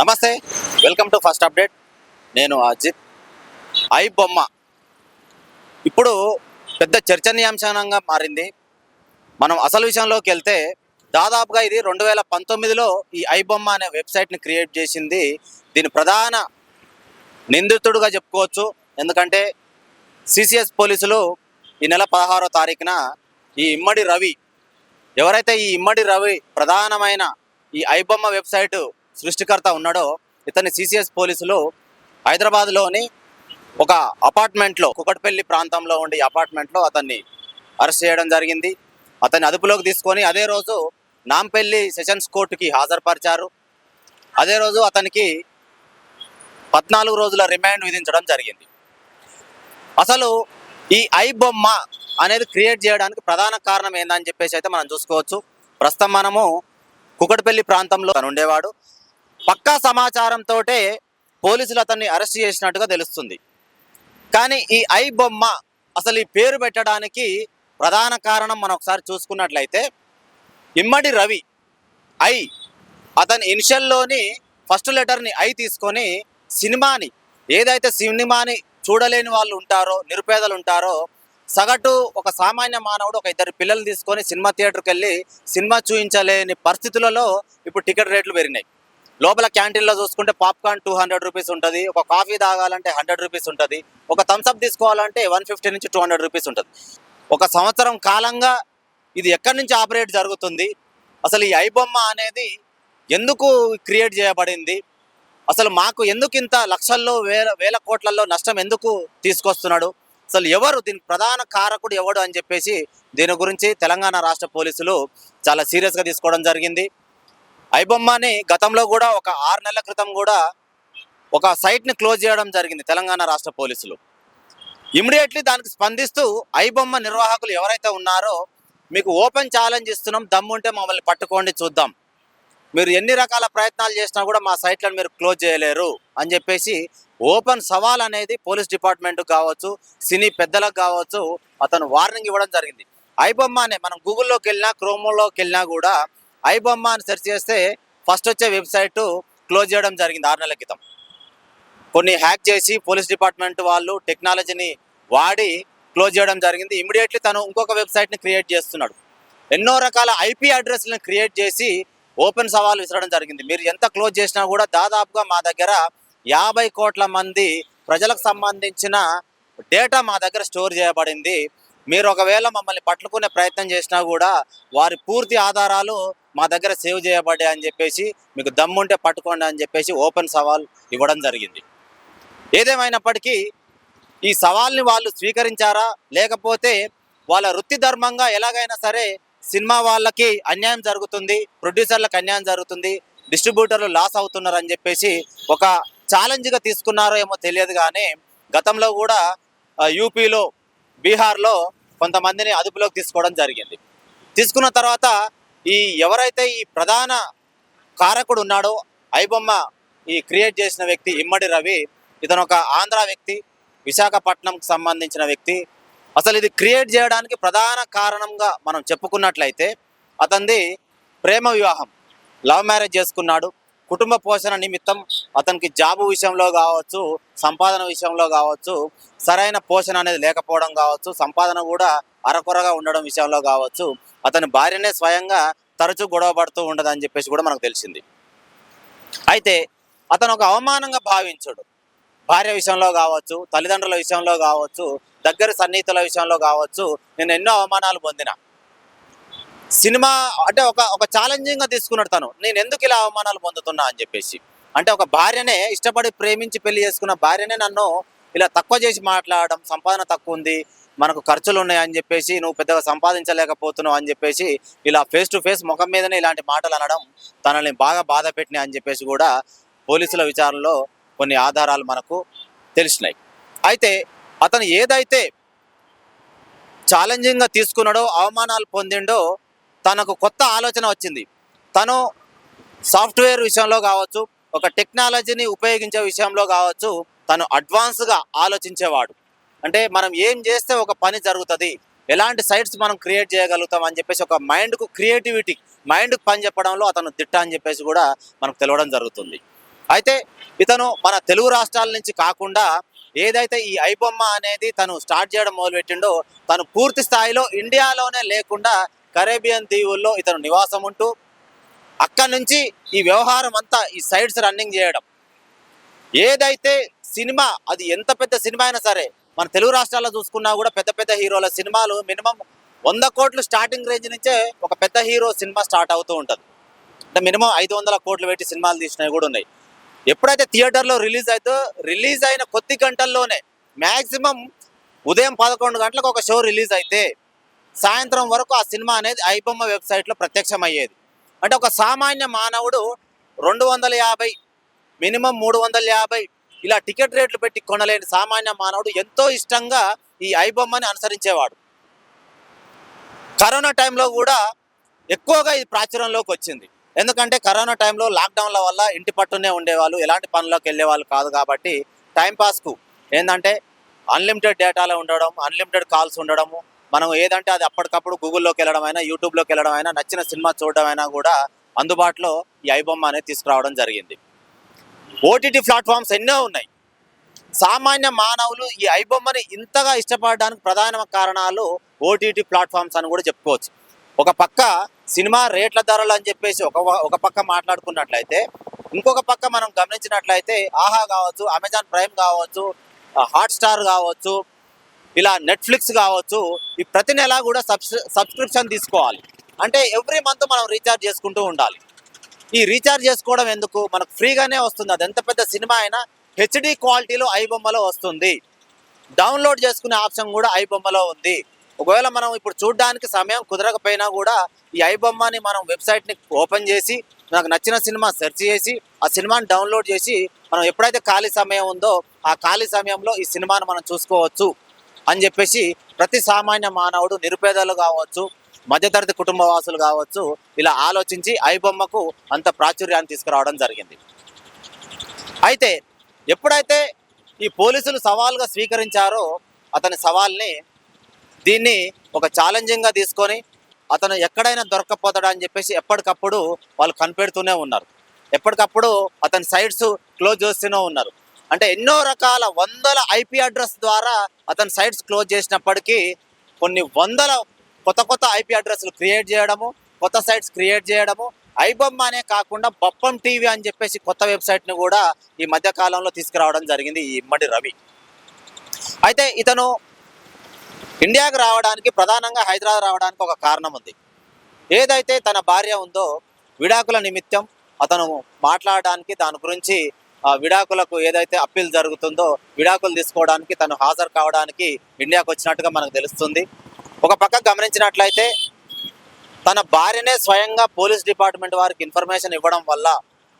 నమస్తే welcome to first update. నేను Ajit. I బొమ్మ. ఇప్పుడు పెద్ద చర్చనీయాంశంగా మారింది. మనం అసలు విషయంలోకి వెళ్తే దాదాపుగా ఇది రెండు వేల పంతొమ్మిదిలో ఈ ఐ బొమ్మ అనే వెబ్సైట్ని క్రియేట్ చేసింది దీని ప్రధాన నిందితుడుగా చెప్పుకోవచ్చు. ఎందుకంటే సిసిఎస్ పోలీసులు ఈ నెల పదహారో తారీఖున ఈ ఇమ్మడి రవి ఎవరైతే ఈ ఇమ్మడి రవి ప్రధానమైన ఈ ఐబొమ్మ వెబ్సైటు సృష్టికర్త ఉన్నాడో ఇతన్ని సిసిఎస్ పోలీసులు హైదరాబాద్లోని ఒక అపార్ట్మెంట్లో కుకట్పల్లి ప్రాంతంలో ఉండే అపార్ట్మెంట్లో అతన్ని అరెస్ట్ చేయడం జరిగింది. అతన్ని అదుపులోకి తీసుకొని అదే రోజు నాంపల్లి సెషన్స్ కోర్టుకి హాజరుపరిచారు. అదే రోజు అతనికి పద్నాలుగు రోజుల రిమాండ్ విధించడం జరిగింది. అసలు ఈ ఐ బొమ్మ అనేది క్రియేట్ చేయడానికి ప్రధాన కారణం ఏందని చెప్పేసి అయితే మనం చూసుకోవచ్చు. ప్రస్తుతం మనము కుకట్పల్లి ప్రాంతంలో తను ఉండేవాడు. పక్కా సమాచారంతో పోలీసులు అతన్ని అరెస్ట్ చేసినట్టుగా తెలుస్తుంది. కానీ ఈ ఐ బొమ్మ అసలు ఈ పేరు పెట్టడానికి ప్రధాన కారణం మనం ఒకసారి చూసుకున్నట్లయితే ఇమ్మడి రవి ఐ అతని ఇనిషియల్లోని ఫస్ట్ లెటర్ని ఐ తీసుకొని సినిమాని ఏదైతే సినిమాని చూడలేని వాళ్ళు ఉంటారో నిరుపేదలు ఉంటారో సగటు ఒక సామాన్య మానవుడు ఒక ఇద్దరు పిల్లలు తీసుకొని సినిమా థియేటర్కి వెళ్ళి సినిమా చూపించలేని పరిస్థితులలో ఇప్పుడు టికెట్ రేట్లు పెరిగినాయి. లోపల క్యాంటీన్లో చూసుకుంటే పాప్కార్న్ టూ హండ్రెడ్ రూపీస్ ఉంటుంది. ఒక కాఫీ తాగాలంటే హండ్రెడ్ రూపీస్ ఉంటుంది. ఒక థమ్స్అప్ తీసుకోవాలంటే వన్ ఫిఫ్టీ నుంచి టూ హండ్రెడ్ రూపీస్ ఉంటుంది. ఒక సంవత్సరం కాలంగా ఇది ఎక్కడి నుంచి ఆపరేట్ జరుగుతుంది? అసలు ఈ ఐబొమ్మ అనేది ఎందుకు క్రియేట్ చేయబడింది? అసలు మాకు ఎందుకు ఇంత లక్షల్లో వేల వేల కోట్లలో నష్టం ఎందుకు తీసుకొస్తున్నాడు? అసలు ఎవరు దీని ప్రధాన కారకుడు ఎవడు అని చెప్పేసి దీని గురించి తెలంగాణ రాష్ట్ర పోలీసులు చాలా సీరియస్గా తీసుకోవడం జరిగింది. ఐబొమ్మని గతంలో కూడా ఒక ఆరు నెలల క్రితం కూడా ఒక సైట్ని క్లోజ్ చేయడం జరిగింది తెలంగాణ రాష్ట్ర పోలీసులు. ఇమ్మీడియట్లీ దానికి స్పందిస్తూ ఐబొమ్మ నిర్వాహకులు ఎవరైతే ఉన్నారో మీకు ఓపెన్ ఛాలెంజ్ ఇస్తున్నాం దమ్ముంటే మమ్మల్ని పట్టుకోండి చూద్దాం. మీరు ఎన్ని రకాల ప్రయత్నాలు చేసినా కూడా మా సైట్లను మీరు క్లోజ్ చేయలేరు అని చెప్పేసి ఓపెన్ సవాల్ అనేది పోలీస్ డిపార్ట్మెంట్ కావచ్చు సినీ పెద్దలకు కావచ్చు అతను వార్నింగ్ ఇవ్వడం జరిగింది. ఐబొమ్మ అనే మనం గూగుల్లోకి వెళ్ళినా క్రోమోలోకి వెళ్ళినా కూడా ఐబొమ్మ అని సెర్చ్ చేస్తే ఫస్ట్ వచ్చే వెబ్సైట్ క్లోజ్ చేయడం జరిగింది ఆరు నెలల క్రితం. కొన్ని హ్యాక్ చేసి పోలీస్ డిపార్ట్మెంట్ వాళ్ళు టెక్నాలజీని వాడి క్లోజ్ చేయడం జరిగింది. ఇమీడియట్లీ తను ఇంకొక వెబ్సైట్ని క్రియేట్ చేస్తున్నాడు. ఎన్నో రకాల ఐపీ అడ్రస్లను క్రియేట్ చేసి ఓపెన్ సవాల్ విసరడం జరిగింది. మీరు ఎంత క్లోజ్ చేసినా కూడా దాదాపుగా మా దగ్గర యాభై కోట్ల మంది ప్రజలకు సంబంధించిన డేటా మా దగ్గర స్టోర్ చేయబడింది. మీరు ఒకవేళ మమ్మల్ని పట్టుకునే ప్రయత్నం చేసినా కూడా వారి పూర్తి ఆధారాలు మా దగ్గర సేవ్ చేయబడ్డాయి అని చెప్పేసి మీకు దమ్ముంటే పట్టుకోండి అని చెప్పేసి ఓపెన్ సవాల్ ఇవ్వడం జరిగింది. ఏదేమైనప్పటికీ ఈ సవాల్ని వాళ్ళు స్వీకరించారా? లేకపోతే వాళ్ళ వృత్తి ధర్మంగా ఎలాగైనా సరే సినిమా వాళ్ళకి అన్యాయం జరుగుతుంది ప్రొడ్యూసర్లకు అన్యాయం జరుగుతుంది డిస్ట్రిబ్యూటర్లు లాస్ అవుతున్నారు అని చెప్పేసి ఒక ఛాలెంజ్గా తీసుకున్నారో ఏమో తెలియదు కానీ గతంలో కూడా యూపీలో బీహార్లో కొంతమందిని అదుపులోకి తీసుకోవడం జరిగింది. తీసుకున్న తర్వాత ఈ ఎవరైతే ఈ ప్రధాన కారకుడు ఉన్నాడో ఐబొమ్మ ఈ క్రియేట్ చేసిన వ్యక్తి ఇమ్మడి రవి ఇతను ఒక ఆంధ్ర వ్యక్తి విశాఖపట్నంకి సంబంధించిన వ్యక్తి. అసలు ఇది క్రియేట్ చేయడానికి ప్రధాన కారణంగా మనం చెప్పుకున్నట్లయితే అతనిది ప్రేమ వివాహం. లవ్ మ్యారేజ్ చేసుకున్నాడు. కుటుంబ పోషణ నిమిత్తం అతనికి జాబు విషయంలో కావచ్చు సంపాదన విషయంలో కావచ్చు సరైన పోషణ అనేది లేకపోవడం కావచ్చు సంపాదన కూడా అరకొరగా ఉండడం విషయంలో కావచ్చు అతని భార్యనే స్వయంగా తరచూ గొడవ పడుతూ ఉండదని చెప్పేసి కూడా మనకు తెలిసింది. అయితే అతను ఒక అవమానంగా భావించుడు. భార్య విషయంలో కావచ్చు తల్లిదండ్రుల విషయంలో కావచ్చు దగ్గర సన్నిహితుల విషయంలో కావచ్చు నేను ఎన్నో అవమానాలు పొందిన. సినిమా అంటే ఒక ఒక ఛాలెంజింగ్గా తీసుకున్నాడు తను. నేను ఎందుకు ఇలా అవమానాలు పొందుతున్నా అని చెప్పేసి. అంటే ఒక భార్యనే ఇష్టపడి ప్రేమించి పెళ్ళి చేసుకున్న భార్యనే నన్ను ఇలా తక్కువ చేసి మాట్లాడడం సంపాదన తక్కువ ఉంది మనకు ఖర్చులు ఉన్నాయని చెప్పేసి నువ్వు పెద్దగా సంపాదించలేకపోతున్నావు అని చెప్పేసి ఇలా ఫేస్ టు ఫేస్ ముఖం మీదనే ఇలాంటి మాటలు అనడం తనని బాగా బాధ పెట్టినాయి అని చెప్పేసి కూడా పోలీసుల విచారణలో కొన్ని ఆధారాలు మనకు తెలిసినాయి. అయితే అతను ఏదైతే ఛాలెంజింగ్గా తీసుకున్నాడో అవమానాలు పొందిండో తనకు కొత్త ఆలోచన వచ్చింది. తను సాఫ్ట్వేర్ విషయంలో కావచ్చు ఒక టెక్నాలజీని ఉపయోగించే విషయంలో కావచ్చు తను అడ్వాన్స్గా ఆలోచించేవాడు. అంటే మనం ఏం చేస్తే ఒక పని జరుగుతుంది ఎలాంటి సైట్స్ మనం క్రియేట్ చేయగలుగుతాం అని చెప్పేసి ఒక మైండ్కు క్రియేటివిటీ మైండ్కు పని చెప్పడంలో అతను తిట్ట అని చెప్పేసి కూడా మనకు తెలవడం జరుగుతుంది. అయితే ఇతను మన తెలుగు రాష్ట్రాల నుంచి కాకుండా ఏదైతే ఈ ఐబొమ్మ అనేది తను స్టార్ట్ చేయడం మొదలుపెట్టిండో తను పూర్తి స్థాయిలో ఇండియాలోనే లేకుండా కరేబియన్ దీవుల్లో ఇతను నివాసం ఉంటూ అక్కడి నుంచి ఈ వ్యవహారం అంతా ఈ సైడ్స్ రన్నింగ్ చేయడం. ఏదైతే సినిమా అది ఎంత పెద్ద సినిమా అయినా సరే మన తెలుగు రాష్ట్రాల్లో చూసుకున్నా కూడా పెద్ద పెద్ద హీరోల సినిమాలు మినిమం వంద కోట్లు స్టార్టింగ్ రేంజ్ నుంచే ఒక పెద్ద హీరో సినిమా స్టార్ట్ అవుతూ ఉంటుంది. అంటే మినిమం ఐదు వందల కోట్లు పెట్టి సినిమాలు తీసినవి కూడా ఉన్నాయి. ఎప్పుడైతే థియేటర్లో రిలీజ్ అవుతో రిలీజ్ అయిన కొద్ది గంటల్లోనే మ్యాక్సిమం ఉదయం పదకొండు గంటలకు ఒక షో రిలీజ్ అయితే సాయంత్రం వరకు ఆ సినిమా అనేది ఐబొమ్మ వెబ్సైట్లో ప్రత్యక్షమయ్యేది. అంటే ఒక సామాన్య మానవుడు రెండు వందల యాభై మినిమం మూడు వందల యాభై ఇలా టికెట్ రేట్లు పెట్టి కొనలేని సామాన్య మానవుడు ఎంతో ఇష్టంగా ఈ ఐబొమ్మని అనుసరించేవాడు. కరోనా టైంలో కూడా ఎక్కువగా ఇది ప్రాచుర్యంలోకి వచ్చింది. ఎందుకంటే కరోనా టైంలో లాక్డౌన్ల వల్ల ఇంటి పట్టునే ఉండేవాళ్ళు ఎలాంటి పనులకు వెళ్ళేవాళ్ళు కాదు కాబట్టి టైంపాస్కు ఏంటంటే అన్లిమిటెడ్ డేటాలో ఉండడం అన్లిమిటెడ్ కాల్స్ ఉండడము మనం ఏదంటే అది అప్పటికప్పుడు గూగుల్లోకి వెళ్ళడం అయినా యూట్యూబ్లోకి వెళ్ళడం అయినా నచ్చిన సినిమా చూడడం అయినా కూడా అందుబాటులో ఈ ఐబొమ్మ అనేది తీసుకురావడం జరిగింది. ఓటీటీ ప్లాట్ఫామ్స్ ఎన్నో ఉన్నాయి. సామాన్య మానవులు ఈ ఐబొమ్మని ఇంతగా ఇష్టపడడానికి ప్రధాన కారణాలు ఓటీటీ ప్లాట్ఫామ్స్ అని కూడా చెప్పుకోవచ్చు. ఒక పక్క సినిమా రేట్ల ధరలు అని చెప్పేసి ఒక ఒక పక్క మాట్లాడుకున్నట్లయితే ఇంకొక పక్క మనం గమనించినట్లయితే ఆహా కావచ్చు అమెజాన్ ప్రైమ్ కావచ్చు హాట్స్టార్ కావచ్చు ఇలా నెట్ఫ్లిక్స్ కావచ్చు ఈ ప్రతి నెల కూడా సబ్స్ సబ్స్క్రిప్షన్ తీసుకోవాలి. అంటే ఎవ్రీ మంత్ మనం రీఛార్జ్ చేసుకుంటూ ఉండాలి. ఈ రీఛార్జ్ చేసుకోవడం ఎందుకు? మనకు ఫ్రీగానే వస్తుంది. అది ఎంత పెద్ద సినిమా అయినా హెచ్డి క్వాలిటీలో ఐబొమ్మలో వస్తుంది. డౌన్లోడ్ చేసుకునే ఆప్షన్ కూడా ఐబొమ్మలో ఉంది. ఒకవేళ మనం ఇప్పుడు చూడడానికి సమయం కుదరకపోయినా కూడా ఈ ఐబొమ్మని మనం వెబ్సైట్ని ఓపెన్ చేసి నాకు నచ్చిన సినిమా సెర్చ్ చేసి ఆ సినిమాని డౌన్లోడ్ చేసి మనం ఎప్పుడైతే ఖాళీ సమయం ఉందో ఆ ఖాళీ సమయంలో ఈ సినిమాను మనం చూసుకోవచ్చు అని చెప్పేసి ప్రతి సామాన్య మానవుడు నిరుపేదలు కావచ్చు మధ్యతరగతి కుటుంబ వాసులు కావచ్చు ఇలా ఆలోచించి ఐబొమ్మకు అంత ప్రాచుర్యాన్ని తీసుకురావడం జరిగింది. అయితే ఎప్పుడైతే ఈ పోలీసులు సవాల్గా స్వీకరించారో అతని సవాల్ని దీన్ని ఒక ఛాలెంజింగ్గా తీసుకొని అతను ఎక్కడైనా దొరకపోతాడా అని చెప్పేసి ఎప్పటికప్పుడు వాళ్ళు కనిపెడుతూనే ఉన్నారు. ఎప్పటికప్పుడు అతని సైట్స్ క్లోజ్ చేస్తూనే ఉన్నారు. అంటే ఎన్నో రకాల వందల ఐపీ అడ్రస్ ద్వారా అతని సైట్స్ క్లోజ్ చేసినప్పటికీ కొన్ని వందల కొత్త కొత్త ఐపీ అడ్రస్లు క్రియేట్ చేయడము కొత్త సైట్స్ క్రియేట్ చేయడము ఐబొమ్మ అనే కాకుండా బప్పం టీవీ అని చెప్పేసి కొత్త వెబ్సైట్ని కూడా ఈ మధ్య కాలంలో తీసుకురావడం జరిగింది ఈ ఇమ్మడి రవి. అయితే ఇతను ఇండియాకు రావడానికి ప్రధానంగా హైదరాబాద్ రావడానికి ఒక కారణం ఉంది. ఏదైతే తన భార్య ఉందో విడాకుల నిమిత్తం అతను మాట్లాడడానికి దాని గురించి ఆ విడాకులకు ఏదైతే అప్పీల్ జరుగుతుందో విడాకులు తీసుకోవడానికి తను హాజరు కావడానికి ఇండియాకు వచ్చినట్టుగా మనకు తెలుస్తుంది. ఒక పక్క గమనించినట్లయితే తన భార్యనే స్వయంగా పోలీస్ డిపార్ట్మెంట్ వారికి ఇన్ఫర్మేషన్ ఇవ్వడం వల్ల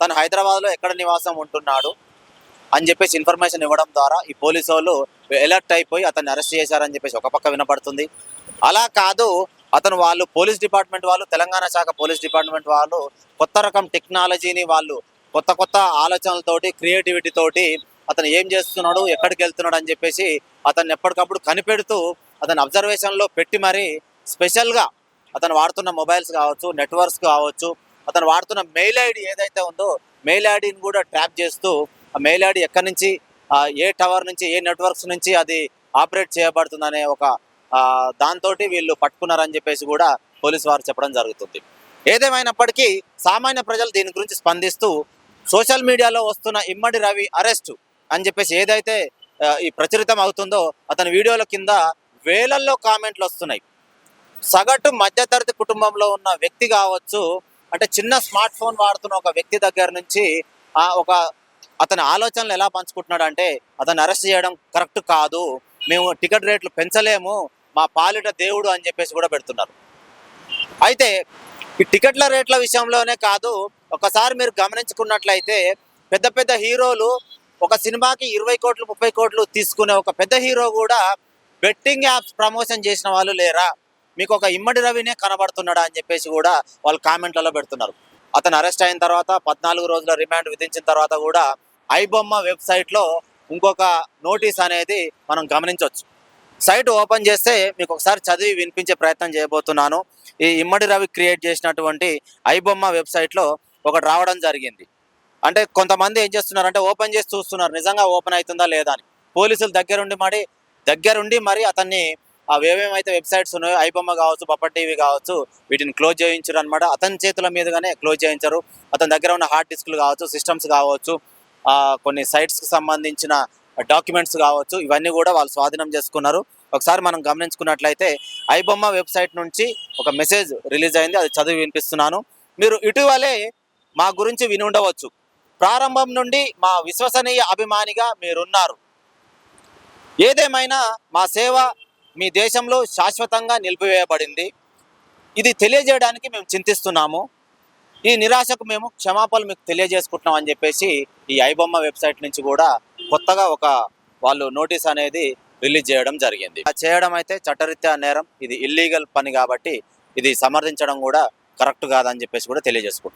తను హైదరాబాద్లో ఎక్కడ నివాసం ఉంటున్నాడు అని చెప్పేసి ఇన్ఫర్మేషన్ ఇవ్వడం ద్వారా ఈ పోలీసు వాళ్ళు అలర్ట్ అయిపోయి అతన్ని అరెస్ట్ చేశారని చెప్పేసి ఒక పక్క వినపడుతుంది. అలా కాదు అతను వాళ్ళు పోలీస్ డిపార్ట్మెంట్ వాళ్ళు తెలంగాణ శాఖ పోలీస్ డిపార్ట్మెంట్ వాళ్ళు కొత్త రకం టెక్నాలజీని వాళ్ళు కొత్త కొత్త ఆలోచనలతోటి క్రియేటివిటీతోటి అతను ఏం చేస్తున్నాడు ఎక్కడికి వెళ్తున్నాడు అని చెప్పేసి అతన్ని ఎప్పటికప్పుడు కనిపెడుతూ అతని అబ్జర్వేషన్లో పెట్టి మరీ స్పెషల్గా అతను వాడుతున్న మొబైల్స్ కావచ్చు నెట్వర్క్స్ కావచ్చు అతను వాడుతున్న మెయిల్ ఐడి ఏదైతే ఉందో మెయిల్ ఐడిని కూడా ట్రాప్ చేస్తూ ఆ మెయిల్ ఐడి ఎక్కడి నుంచి ఏ టవర్ నుంచి ఏ నెట్వర్క్స్ నుంచి అది ఆపరేట్ చేయబడుతుందనే ఒక దాంతో వీళ్ళు పట్టుకున్నారని చెప్పేసి కూడా పోలీసు వారు చెప్పడం జరుగుతుంది. ఏదేమైనప్పటికీ సామాన్య ప్రజలు దీని గురించి స్పందిస్తూ సోషల్ మీడియాలో వస్తున్న ఇమ్మడి రవి అరెస్ట్ అని చెప్పేసి ఏదైతే ఈ ప్రచురితం అవుతుందో అతని వీడియోల కింద వేలల్లో కామెంట్లు వస్తున్నాయి. సగటు మధ్యతరగతి కుటుంబంలో ఉన్న వ్యక్తి కావచ్చు అంటే చిన్న స్మార్ట్ ఫోన్ వాడుతున్న ఒక వ్యక్తి దగ్గర నుంచి ఆ ఒక అతని ఆలోచనలు ఎలా పంచుకుంటున్నాడు అంటే అతను అరెస్ట్ చేయడం కరెక్ట్ కాదు మేము టికెట్ రేట్లు పెంచలేము మా పాలిట దేవుడు అని చెప్పేసి కూడా పెడుతున్నారు. అయితే ఈ టికెట్ల రేట్ల విషయంలోనే కాదు ఒకసారి మీరు గమనించుకున్నట్లయితే పెద్ద పెద్ద హీరోలు ఒక సినిమాకి ఇరవై కోట్లు ముప్పై కోట్లు తీసుకునే ఒక పెద్ద హీరో కూడా బెట్టింగ్ యాప్స్ ప్రమోషన్ చేసిన వాళ్ళు లేరా? మీకు ఒక ఇమ్మడి రవినే కనబడుతున్నాడా అని చెప్పేసి కూడా వాళ్ళు కామెంట్లలో పెడుతున్నారు. అతను అరెస్ట్ అయిన తర్వాత పద్నాలుగు రోజుల రిమాండ్ విధించిన తర్వాత కూడా ఐబొమ్మ వెబ్సైట్లో ఇంకొక నోటీస్ అనేది మనం గమనించవచ్చు సైట్ ఓపెన్ చేస్తే మీకు ఒకసారి చదివి వినిపించే ప్రయత్నం చేయబోతున్నాను. ఈ ఇమ్మడి రవి క్రియేట్ చేసినటువంటి ఐబొమ్మ వెబ్సైట్లో ఒకటి రావడం జరిగింది. అంటే కొంతమంది ఏం చేస్తున్నారు అంటే ఓపెన్ చేసి చూస్తున్నారు. నిజంగా ఓపెన్ అవుతుందా లేదా అని. పోలీసులు దగ్గరుండి మరి దగ్గరుండి మరి అతన్ని ఆ ఏమేమైతే వెబ్సైట్స్ ఉన్నాయో ఐబొమ్మ కావచ్చు బప్ప టీవీ కావచ్చు వీటిని క్లోజ్ చేయించారు అనమాట అతని చేతుల మీదుగానే క్లోజ్ చేయించారు. అతని దగ్గర ఉన్న హార్డ్ డిస్క్లు కావచ్చు సిస్టమ్స్ కావచ్చు కొన్ని సైట్స్కి సంబంధించిన డాక్యుమెంట్స్ కావచ్చు ఇవన్నీ కూడా వాళ్ళు స్వాధీనం చేసుకున్నారు. ఒకసారి మనం గమనించుకున్నట్లయితే ఐబొమ్మ వెబ్సైట్ నుంచి ఒక మెసేజ్ రిలీజ్ అయింది అది చదివి వినిపిస్తున్నాను. మీరు ఇటీవలే మా గురించి విని ఉండవచ్చు. ప్రారంభం నుండి మా విశ్వసనీయ అభిమానిగా మీరున్నారు. ఏదేమైనా మా సేవ మీ దేశంలో శాశ్వతంగా నిలిపివేయబడింది. ఇది తెలియజేయడానికి మేము చింతిస్తున్నాము. ఈ నిరాశకు మేము క్షమాపణలు మీకు తెలియజేసుకుంటున్నాం అని చెప్పేసి ఈ ఐబొమ్మ వెబ్సైట్ నుంచి కూడా కొత్తగా ఒక వాళ్ళు నోటీస్ అనేది రిలీజ్ చేయడం జరిగింది. ఆ చేయడం అయితే చట్టరీత్యా నేరం ఇది ఇల్లీగల్ పని కాబట్టి ఇది సమర్థించడం కూడా కరెక్ట్ కాదని చెప్పేసి కూడా తెలియజేసుకుంటున్నాం.